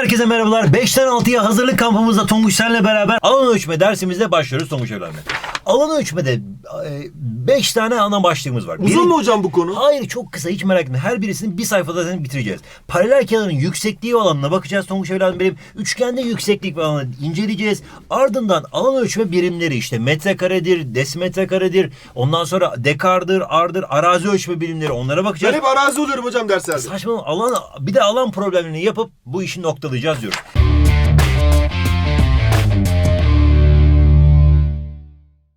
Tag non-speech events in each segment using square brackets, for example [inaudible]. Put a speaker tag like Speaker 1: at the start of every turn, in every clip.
Speaker 1: Herkese merhabalar. 5'ten 6'ya hazırlık kampımızda Tonguç senle beraber alan ölçme dersimizde başlıyoruz Tonguç evlenme. Alan ölçmede 5 tane ana başlığımız var.
Speaker 2: Uzun
Speaker 1: Biri-
Speaker 2: mu hocam bu konu?
Speaker 1: Hayır çok kısa hiç merak etme. Her birisini bir sayfada zaten bitireceğiz. Paralel kenarın yüksekliği olanına bakacağız. Tonguç evladım benim. Üçgende yükseklik ve alanı inceleyeceğiz. Ardından alan ölçme birimleri işte metrekaredir, desimetrekaredir. Ondan sonra dekardır, ardır, arazi ölçme birimleri onlara
Speaker 2: Ben
Speaker 1: bakacağız.
Speaker 2: hep arazi oluyorum hocam derslerde.
Speaker 1: Saçma alan bir de alan problemlerini yapıp bu işi noktalayacağız diyoruz.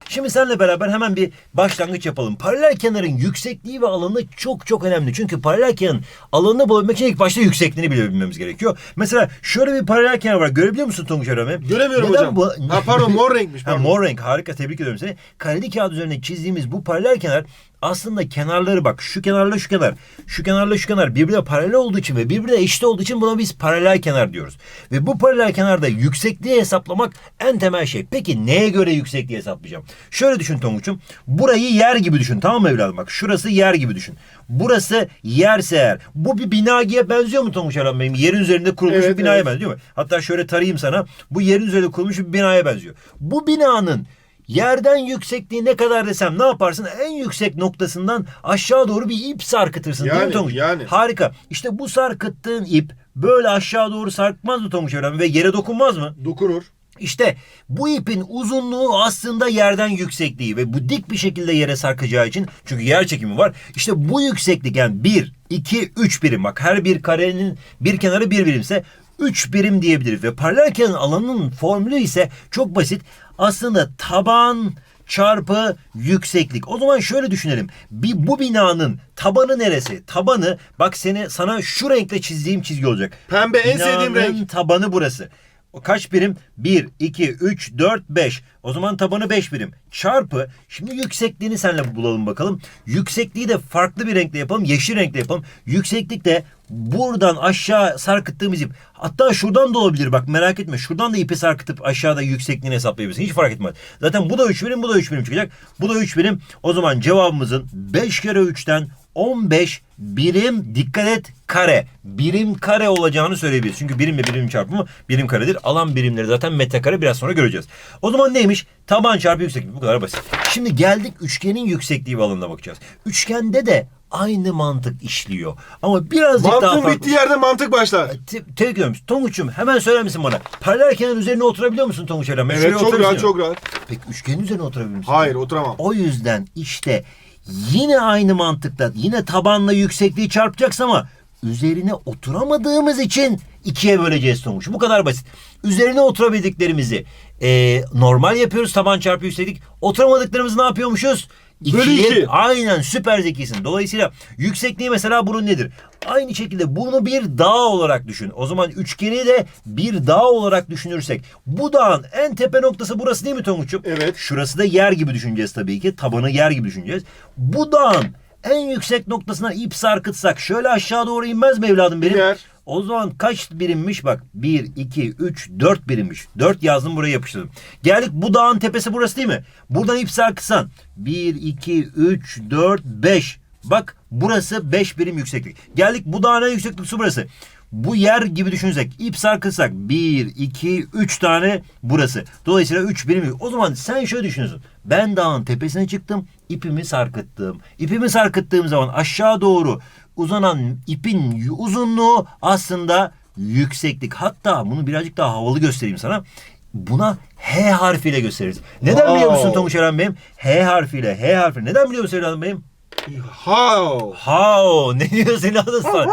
Speaker 1: Şimdi seninle beraber hemen bir başlangıç yapalım. Paralel kenarın yüksekliği ve alanı çok çok önemli. Çünkü paralel kenarın alanını bulabilmek için ilk başta yüksekliğini bilebilmemiz gerekiyor. Mesela şöyle bir paralel kenar var. Görebiliyor musun Tonguç Öğrenme?
Speaker 2: Göremiyorum
Speaker 1: Neden
Speaker 2: hocam.
Speaker 1: bu-
Speaker 2: Ha pardon mor renkmiş
Speaker 1: Ha,
Speaker 2: pardon.
Speaker 1: mor renk harika tebrik ediyorum seni. Kareli kağıt üzerine çizdiğimiz bu paralel kenar aslında kenarları bak şu kenarla şu kenar şu kenarla şu kenar birbirine paralel olduğu için ve birbirine eşit olduğu için buna biz paralel kenar diyoruz. Ve bu paralel kenarda yüksekliği hesaplamak en temel şey. Peki neye göre yüksekliği hesaplayacağım? Şöyle düşün Tonguç'um. Burayı yer gibi düşün tamam mı evladım? Bak şurası yer gibi düşün. Burası yerse eğer. Bu bir binagiye benziyor mu Tonguç Aram benim? Yerin üzerinde kurulmuş
Speaker 2: Evet,
Speaker 1: bir binaya
Speaker 2: evet.
Speaker 1: benziyor mu? Hatta şöyle tarayayım sana. Bu yerin üzerinde kurulmuş bir binaya benziyor. Bu binanın yerden yüksekliği ne kadar desem ne yaparsın? En yüksek noktasından aşağı doğru bir ip sarkıtırsın değil mi
Speaker 2: Yani,
Speaker 1: Tonguç?
Speaker 2: yani.
Speaker 1: Harika. İşte bu sarkıttığın ip böyle aşağı doğru sarkmaz mı Tonguç Evren? Ve yere dokunmaz mı?
Speaker 2: Dokunur.
Speaker 1: İşte bu ipin uzunluğu aslında yerden yüksekliği ve bu dik bir şekilde yere sarkacağı için çünkü yer çekimi var. İşte bu yükseklik yani 1, 2, 3 birim bak her bir karenin bir kenarı bir birimse 3 birim diyebiliriz. Ve paralel kenarın alanının formülü ise çok basit. Aslında taban çarpı yükseklik. O zaman şöyle düşünelim. Bir, bu binanın tabanı neresi? Tabanı bak seni sana şu renkle çizdiğim çizgi olacak.
Speaker 2: Pembe en sevdiğim
Speaker 1: Binanın
Speaker 2: renk.
Speaker 1: tabanı burası. O kaç birim? 1, 2, 3, 4, 5. O zaman tabanı 5 birim. Çarpı. Şimdi yüksekliğini senle bulalım bakalım. Yüksekliği de farklı bir renkle yapalım. Yeşil renkle yapalım. Yükseklik de buradan aşağı sarkıttığımız ip. Hatta şuradan da olabilir bak merak etme. Şuradan da ipi sarkıtıp aşağıda yüksekliğini hesaplayabilirsin. Hiç fark etmez. Zaten bu da 3 birim bu da 3 birim çıkacak. Bu da 3 birim. O zaman cevabımızın 5 kere 3'ten 15 birim dikkat et kare. Birim kare olacağını söyleyebiliriz. Çünkü birimle birim çarpımı birim karedir. Alan birimleri zaten metrekare biraz sonra göreceğiz. O zaman neymiş? Taban çarpı yükseklik. Bu kadar basit. Şimdi geldik üçgenin yüksekliği ve alanına bakacağız. Üçgende de aynı mantık işliyor. Ama birazcık daha
Speaker 2: Mantığın
Speaker 1: farklı.
Speaker 2: bittiği yerde mantık başlar.
Speaker 1: Te- Tebrik ediyorum. Tonguç'um hemen söyler misin bana? Paralel kenar üzerine oturabiliyor musun Tonguç Eren?
Speaker 2: Evet
Speaker 1: şuraya
Speaker 2: çok rahat çok rahat.
Speaker 1: Peki üçgenin üzerine oturabilir misin?
Speaker 2: Hayır oturamam.
Speaker 1: O yüzden işte yine aynı mantıkla yine tabanla yüksekliği çarpacağız ama üzerine oturamadığımız için ikiye böleceğiz sonuç. Bu kadar basit. Üzerine oturabildiklerimizi e, normal yapıyoruz taban çarpı yükseklik. Oturamadıklarımızı ne yapıyormuşuz?
Speaker 2: Bölü
Speaker 1: İkiye-
Speaker 2: iki.
Speaker 1: Aynen süper zekisin. Dolayısıyla yüksekliği mesela bunun nedir? Aynı şekilde bunu bir dağ olarak düşün. O zaman üçgeni de bir dağ olarak düşünürsek bu dağın en tepe noktası burası değil mi Tonguç'um?
Speaker 2: Evet.
Speaker 1: Şurası da yer gibi düşüneceğiz tabii ki. Tabanı yer gibi düşüneceğiz. Bu dağın en yüksek noktasına ip sarkıtsak şöyle aşağı doğru inmez mi evladım benim?
Speaker 2: İner.
Speaker 1: O zaman kaç birimmiş bak 1, 2, 3, 4 birimmiş. 4 yazdım buraya yapıştırdım. Geldik bu dağın tepesi burası değil mi? Buradan ip sarkıtsan 1, 2, 3, 4, 5. Bak burası 5 birim yükseklik. Geldik bu dağın en yüksek noktası burası. Bu yer gibi düşünsek ip sarkıtsak 1, 2, 3 tane burası. Dolayısıyla 3 birim. O zaman sen şöyle düşünüyorsun. Ben dağın tepesine çıktım ipimi sarkıttım. İpimi sarkıttığım zaman aşağı doğru uzanan ipin uzunluğu aslında yükseklik. Hatta bunu birazcık daha havalı göstereyim sana. Buna H harfiyle gösteririz. Neden
Speaker 2: Wow.
Speaker 1: biliyor musun Tonguç Eren Bey'im? H harfiyle, H harfi. Neden biliyor musun Eren Bey'im?
Speaker 2: How?
Speaker 1: How? [laughs] Ne diyorsun evladım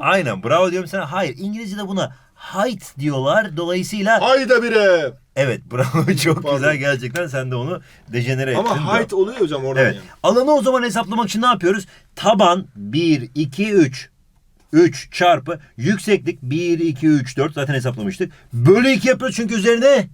Speaker 1: Aynen bravo diyorum sana. Hayır İngilizce'de buna height diyorlar. Dolayısıyla
Speaker 2: Hayda bire.
Speaker 1: Evet [laughs] bravo çok
Speaker 2: Pardon.
Speaker 1: güzel gerçekten sen de onu dejenere ettin.
Speaker 2: Ama height oluyor hocam oradan
Speaker 1: Evet.
Speaker 2: yani.
Speaker 1: Alanı o zaman hesaplamak için ne yapıyoruz? Taban 1, 2, 3. 3 çarpı yükseklik 1, 2, 3, 4 zaten hesaplamıştık. Bölü 2 yapıyoruz çünkü üzerine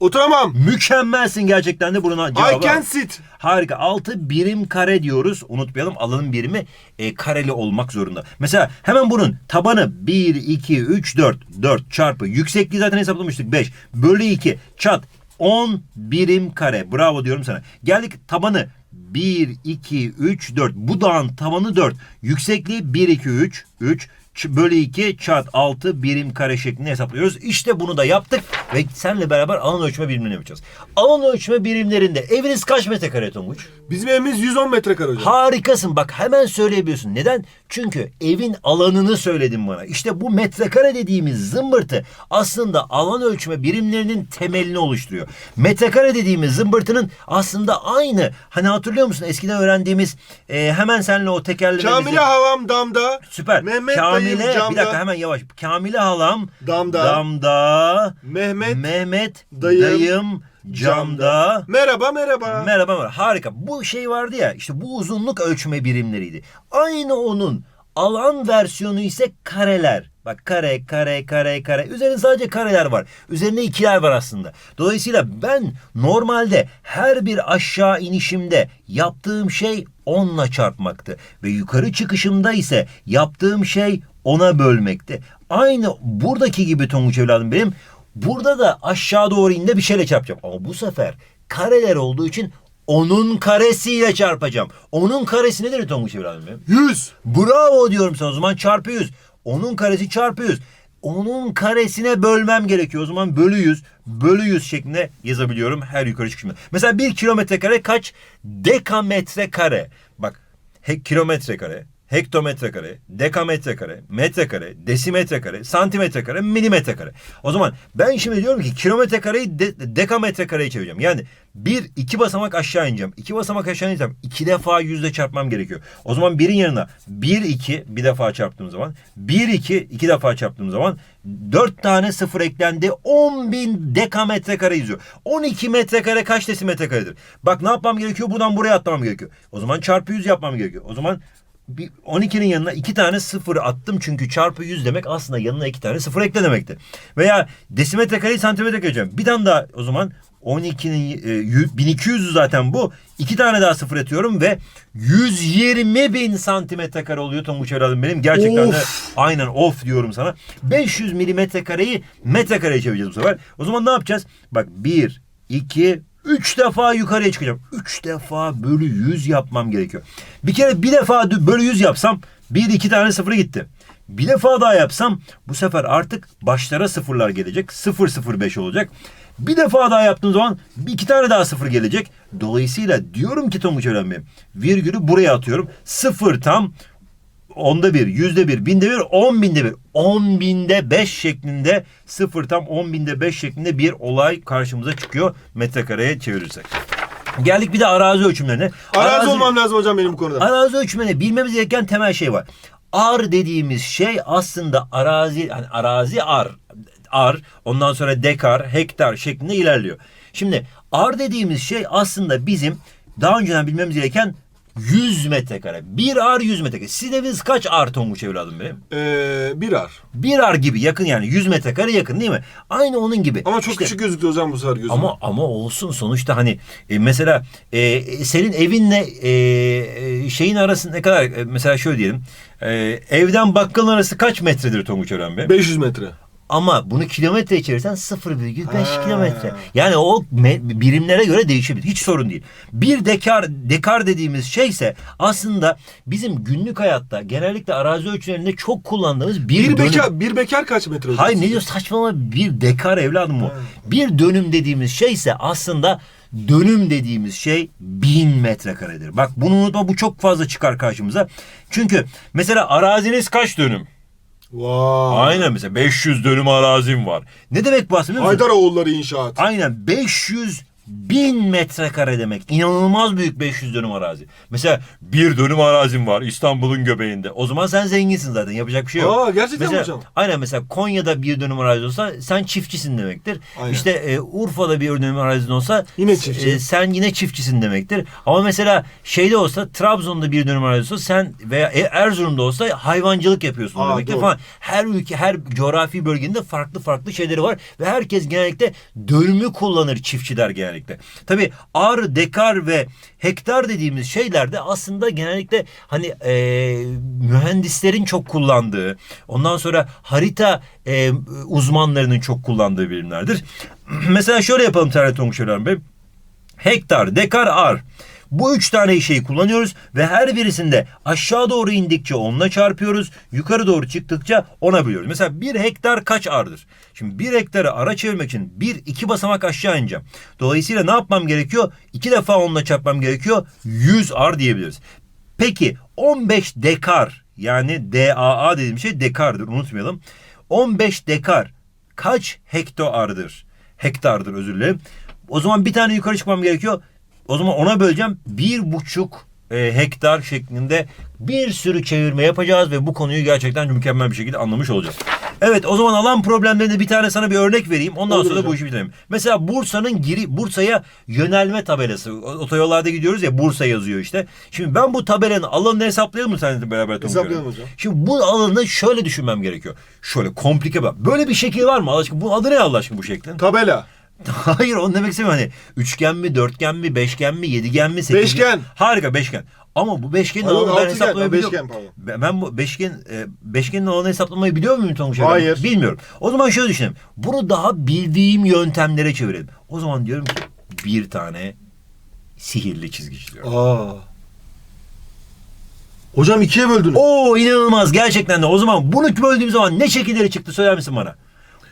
Speaker 2: Oturamam.
Speaker 1: mükemmelsin gerçekten de buna
Speaker 2: I
Speaker 1: cevabı.
Speaker 2: can
Speaker 1: al.
Speaker 2: sit.
Speaker 1: Harika. 6 birim kare diyoruz. Unutmayalım alanın birimi e, kareli olmak zorunda. Mesela hemen bunun tabanı 1, 2, 3, 4. 4 çarpı yüksekliği zaten hesaplamıştık 5. Bölü 2 çat 10 birim kare. Bravo diyorum sana. Geldik tabanı 1, 2, 3, 4. Bu dağın tabanı 4. Yüksekliği 1, 2, 3. 3 ç- bölü 2 çarpı 6 birim kare şeklinde hesaplıyoruz. İşte bunu da yaptık ve seninle beraber alan ölçme birimlerini yapacağız. Alan ölçme birimlerinde eviniz kaç metrekare Tonguç?
Speaker 2: Bizim evimiz 110 metrekare hocam.
Speaker 1: Harikasın bak hemen söyleyebiliyorsun. Neden? Çünkü evin alanını söyledin bana. İşte bu metrekare dediğimiz zımbırtı aslında alan ölçme birimlerinin temelini oluşturuyor. Metrekare dediğimiz zımbırtının aslında aynı. Hani hatırlıyor musun eskiden öğrendiğimiz e, hemen seninle o tekerlememizi...
Speaker 2: Kamile havam damda.
Speaker 1: Süper.
Speaker 2: Mehmet
Speaker 1: Kamile,
Speaker 2: dayım camda.
Speaker 1: bir dakika hemen yavaş. Kamile halam
Speaker 2: Damda.
Speaker 1: damda
Speaker 2: Mehmet
Speaker 1: Mehmet
Speaker 2: dayım
Speaker 1: dayım camda.
Speaker 2: Merhaba merhaba.
Speaker 1: Merhaba merhaba. Harika. Bu şey vardı ya işte bu uzunluk ölçme birimleriydi. Aynı onun alan versiyonu ise kareler. Bak kare, kare, kare, kare. Üzerinde sadece kareler var. Üzerinde ikiler var aslında. Dolayısıyla ben normalde her bir aşağı inişimde yaptığım şey 10'la çarpmaktı. Ve yukarı çıkışımda ise yaptığım şey 10'a bölmekti. Aynı buradaki gibi Tonguç evladım benim. Burada da aşağı doğru inde bir şeyle çarpacağım. Ama bu sefer kareler olduğu için onun karesiyle çarpacağım. Onun karesi nedir Tonguç evladım benim?
Speaker 2: 100.
Speaker 1: Bravo diyorum sana o zaman çarpı 100. Onun karesi çarpı 100. Onun karesine bölmem gerekiyor. O zaman bölü 100, bölü 100 şeklinde yazabiliyorum her yukarı çıkışımda. Mesela bir kilometre kare kaç? Dekametre kare. Bak he, kilometre kare, hektometre kare, dekametre kare, metre kare, desimetre kare, santimetre kare, milimetre kare. O zaman ben şimdi diyorum ki kilometre kareyi de, dekametre kareye çevireceğim. Yani bir iki basamak aşağı ineceğim. İki basamak aşağı ineceğim. İki defa yüzde çarpmam gerekiyor. O zaman birin yanına bir iki bir defa çarptığım zaman bir iki iki defa çarptığım zaman dört tane sıfır eklendi. 10 bin dekametre kare yüzüyor. 12 metrekare kaç desimetre karedir? Bak ne yapmam gerekiyor? Buradan buraya atlamam gerekiyor. O zaman çarpı 100 yapmam gerekiyor. O zaman 12'nin yanına iki tane sıfır attım çünkü çarpı 100 demek aslında yanına iki tane sıfır ekle demekti. Veya desimetre kareyi santimetre göreceğim. Bir tane daha o zaman 12'nin e, yü- 1200'ü zaten bu. İki tane daha sıfır atıyorum ve 120 bin santimetre kare oluyor Tonguç evladım benim. Gerçekten de
Speaker 2: Of.
Speaker 1: aynen of diyorum sana. 500 milimetre kareyi metrekareye çevireceğiz bu sefer. O zaman ne yapacağız? Bak 1, 2, 3 defa yukarıya çıkacağım. 3 defa bölü 100 yapmam gerekiyor. Bir kere bir defa bölü 100 yapsam 1, 2 tane sıfırı gitti. Bir defa daha yapsam bu sefer artık başlara sıfırlar gelecek. 0, 0, 5 olacak. Bir defa daha yaptığım zaman iki tane daha sıfır gelecek. Dolayısıyla diyorum ki Tonguç Öğren Bey, virgülü buraya atıyorum. Sıfır tam onda bir, yüzde bir, binde bir, on binde bir, on binde beş şeklinde sıfır tam on binde beş şeklinde bir olay karşımıza çıkıyor metrekareye çevirirsek. Geldik bir de arazi ölçümlerine.
Speaker 2: Arazi olmam lazım hocam benim bu konuda.
Speaker 1: Arazi ölçümlerine bilmemiz gereken temel şey var. Ar dediğimiz şey aslında arazi hani arazi ar ar ondan sonra dekar, hektar şeklinde ilerliyor. Şimdi ar dediğimiz şey aslında bizim daha önceden bilmemiz gereken 100 metrekare. Bir ar 100 metrekare. Sizin eviniz kaç ar Tonguç evladım benim?
Speaker 2: Ee, bir ar.
Speaker 1: Bir ar gibi yakın yani 100 metrekare yakın değil mi? Aynı onun gibi.
Speaker 2: Ama çok
Speaker 1: İşte-
Speaker 2: küçük gözüktü hocam bu sefer gözüme.
Speaker 1: ama ama olsun sonuçta hani e, mesela e, senin evinle e, e, şeyin arası ne kadar e, mesela şöyle diyelim e, evden bakkalın arası kaç metredir Tonguç Ören Bey?
Speaker 2: 500 metre.
Speaker 1: Ama bunu kilometreye çevirsen 0,5
Speaker 2: Ha.
Speaker 1: kilometre. Yani o birimlere göre değişebilir. Hiç sorun değil. Bir dekar dekar dediğimiz şeyse aslında bizim günlük hayatta genellikle arazi ölçülerinde çok kullandığımız bir,
Speaker 2: Bir,
Speaker 1: dönüm.
Speaker 2: bekar, bir bekar kaç metre?
Speaker 1: Hayır ne diyor saçmalama bir dekar evladım o. Bir dönüm dediğimiz şeyse aslında dönüm dediğimiz şey bin metrekaredir. Bak bunu unutma bu çok fazla çıkar karşımıza. Çünkü mesela araziniz kaç dönüm?
Speaker 2: Vay.
Speaker 1: Aynen mesela 500 dönüm arazim var. Ne demek biliyor musun?
Speaker 2: Haydaroğulları inşaat.
Speaker 1: Aynen 500 bin metrekare demek. İnanılmaz büyük 500 dönüm arazi. Mesela bir dönüm arazim var İstanbul'un göbeğinde. O zaman sen zenginsin zaten yapacak bir şey yok.
Speaker 2: Aa, gerçekten
Speaker 1: mesela,
Speaker 2: hocam.
Speaker 1: Aynen mesela Konya'da bir dönüm arazi olsa sen çiftçisin demektir.
Speaker 2: Aynen.
Speaker 1: İşte e, Urfa'da bir dönüm arazin olsa
Speaker 2: Yine çiftçi.
Speaker 1: e, sen yine çiftçisin demektir. Ama mesela şeyde olsa Trabzon'da bir dönüm arazi olsa sen veya E- Erzurum'da olsa hayvancılık yapıyorsun
Speaker 2: Aa,
Speaker 1: demektir
Speaker 2: doğru.
Speaker 1: falan. Her ülke her coğrafi bölgenin de farklı farklı şeyleri var ve herkes genellikle dönümü kullanır çiftçiler genellikle. Tabi ar, dekar ve hektar dediğimiz şeyler de aslında genellikle hani e, mühendislerin çok kullandığı, ondan sonra harita e, uzmanlarının çok kullandığı birimlerdir. [clears throat] Mesela şöyle yapalım Terlet Tonguç Bey. Hektar, dekar, ar. Bu üç tane şeyi kullanıyoruz ve her birisinde aşağı doğru indikçe onla çarpıyoruz. Yukarı doğru çıktıkça ona bölüyoruz. Mesela bir hektar kaç ardır? Şimdi bir hektarı ara çevirmek için bir iki basamak aşağı ineceğim. Dolayısıyla ne yapmam gerekiyor? İki defa onunla çarpmam gerekiyor. 100 ar diyebiliriz. Peki 15 dekar yani DAA dediğim şey dekardır unutmayalım. 15 dekar kaç hektardır? Hektardır özür dilerim. O zaman bir tane yukarı çıkmam gerekiyor. O zaman ona böleceğim. Bir buçuk e, hektar şeklinde bir sürü çevirme yapacağız ve bu konuyu gerçekten mükemmel bir şekilde anlamış olacağız. Evet o zaman alan problemlerinde bir tane sana bir örnek vereyim. Ondan
Speaker 2: Olur
Speaker 1: sonra
Speaker 2: hocam.
Speaker 1: bu işi bitirelim. Mesela Bursa'nın giri Bursa'ya yönelme tabelası. Otoyollarda gidiyoruz ya Bursa yazıyor işte. Şimdi ben bu tabelanın alanını hesaplayalım mı seninle beraber
Speaker 2: Hesaplayalım
Speaker 1: Hocam? Şimdi bu alanı şöyle düşünmem gerekiyor. Şöyle komplike bak. Böyle bir şekil var mı Allah aşkına? Bu adı ne Allah aşkına bu şeklin?
Speaker 2: Tabela. [laughs]
Speaker 1: Hayır onu demek istemiyorum. Hani üçgen mi, dörtgen mi, beşgen mi, yedigen mi, sekizgen
Speaker 2: Beşgen.
Speaker 1: Harika beşgen. Ama bu beşgenin
Speaker 2: Hayır,
Speaker 1: alanını ben
Speaker 2: altıgen,
Speaker 1: hesaplamayı
Speaker 2: ha,
Speaker 1: biliyorum.
Speaker 2: beşgen, pardon.
Speaker 1: Ben ben bu beşgen, e, beşgenin alanını hesaplamayı biliyor muyum Tonguç Hocam?
Speaker 2: Hayır.
Speaker 1: Bilmiyorum. O zaman şöyle düşünelim. Bunu daha bildiğim yöntemlere çevirelim. O zaman diyorum ki bir tane sihirli çizgi çiziyorum.
Speaker 2: Aa. Hocam ikiye böldün.
Speaker 1: Oo inanılmaz gerçekten de. O zaman bunu böldüğüm zaman ne şekilleri çıktı söyler misin bana?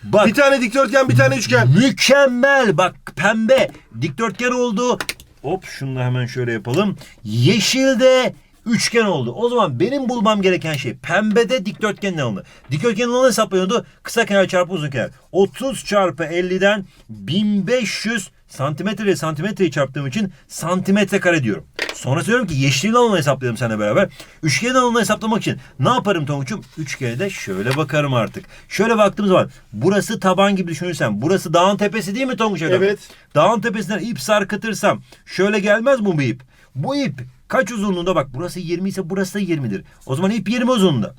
Speaker 1: Bak
Speaker 2: Bir tane dikdörtgen, bir tane üçgen.
Speaker 1: Mükemmel. Bak pembe dikdörtgen oldu. Hop şunu da hemen şöyle yapalım. Yeşilde üçgen oldu. O zaman benim bulmam gereken şey pembede dikdörtgenin alanı. Dikdörtgenin alanı hesaplanıyordu. Kısa kenar çarpı uzun kenar. 30 çarpı 50'den 1500 santimetre ile santimetreyi çarptığım için santimetre kare diyorum. Sonra diyorum ki yeşilin alanını hesaplayalım seninle beraber. Üçgenin alanını hesaplamak için ne yaparım Tonguç'um? Üçgene de şöyle bakarım artık. Şöyle baktığım zaman burası taban gibi düşünürsen burası dağın tepesi değil mi Tonguç?
Speaker 2: Evet.
Speaker 1: Dağın tepesinden ip sarkıtırsam şöyle gelmez mi bu ip? Bu ip kaç uzunluğunda bak burası 20 ise burası da 20'dir. O zaman ip 20 uzunluğunda.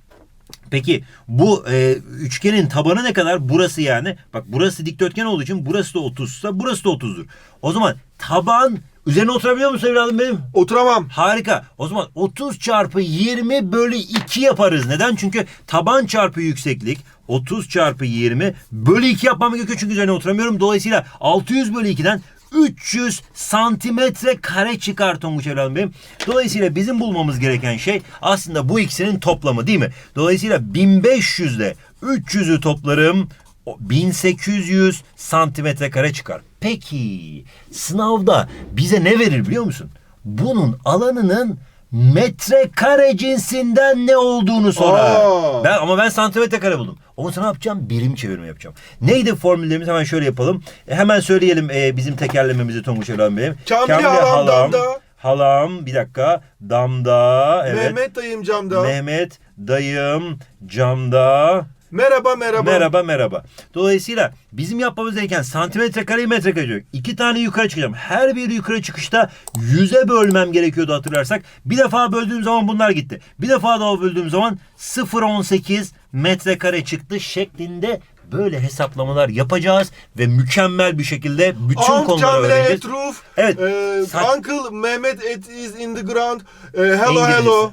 Speaker 1: Peki bu e, üçgenin tabanı ne kadar? Burası yani. Bak burası dikdörtgen olduğu için burası da 30 ise burası da 30'dur. O zaman taban üzerine oturabiliyor musun evladım benim?
Speaker 2: Oturamam.
Speaker 1: Harika. O zaman 30 çarpı 20 bölü 2 yaparız. Neden? Çünkü taban çarpı yükseklik 30 çarpı 20 bölü 2 yapmam gerekiyor çünkü üzerine oturamıyorum. Dolayısıyla 600 bölü 2'den 300 santimetre kare çıkar Tonguç evladım benim. Dolayısıyla bizim bulmamız gereken şey aslında bu ikisinin toplamı değil mi? Dolayısıyla 1500 ile 300'ü toplarım o 1800 santimetre kare çıkar. Peki sınavda bize ne verir biliyor musun? Bunun alanının metrekare cinsinden ne olduğunu sorar. Ben ama ben santimetre kare buldum. Onu sana yapacağım? Birim çevirme yapacağım. Neydi formüllerimiz? Hemen şöyle yapalım. E, hemen söyleyelim e, bizim tekerlememizi Tonguç Elhan Bey'im.
Speaker 2: Kamili halam damda.
Speaker 1: Halam bir dakika. Damda. Evet.
Speaker 2: Mehmet dayım camda.
Speaker 1: Mehmet dayım camda.
Speaker 2: merhaba merhaba.
Speaker 1: Merhaba merhaba. Dolayısıyla bizim yapmamız gereken santimetre kareyi metre kare diyor. İki tane yukarı çıkacağım. Her bir yukarı çıkışta yüze bölmem gerekiyordu hatırlarsak. Bir defa böldüğüm zaman bunlar gitti. Bir defa daha böldüğüm zaman 0.18 metrekare çıktı şeklinde böyle hesaplamalar yapacağız ve mükemmel bir şekilde bütün
Speaker 2: Aunt
Speaker 1: konuları öğreneceğiz.
Speaker 2: et roof.
Speaker 1: Evet.
Speaker 2: Ee,
Speaker 1: Saç-
Speaker 2: Uncle Mehmet et is in the ground. Ee, hello
Speaker 1: İngilizcesi.
Speaker 2: hello.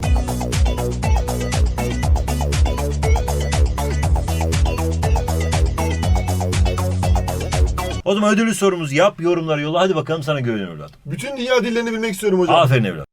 Speaker 1: O zaman ödüllü sorumuzu yap, yorumları yolla. Hadi bakalım sana güveniyorum evladım.
Speaker 2: Bütün dünya dillerini bilmek istiyorum hocam.
Speaker 1: Aferin evladım.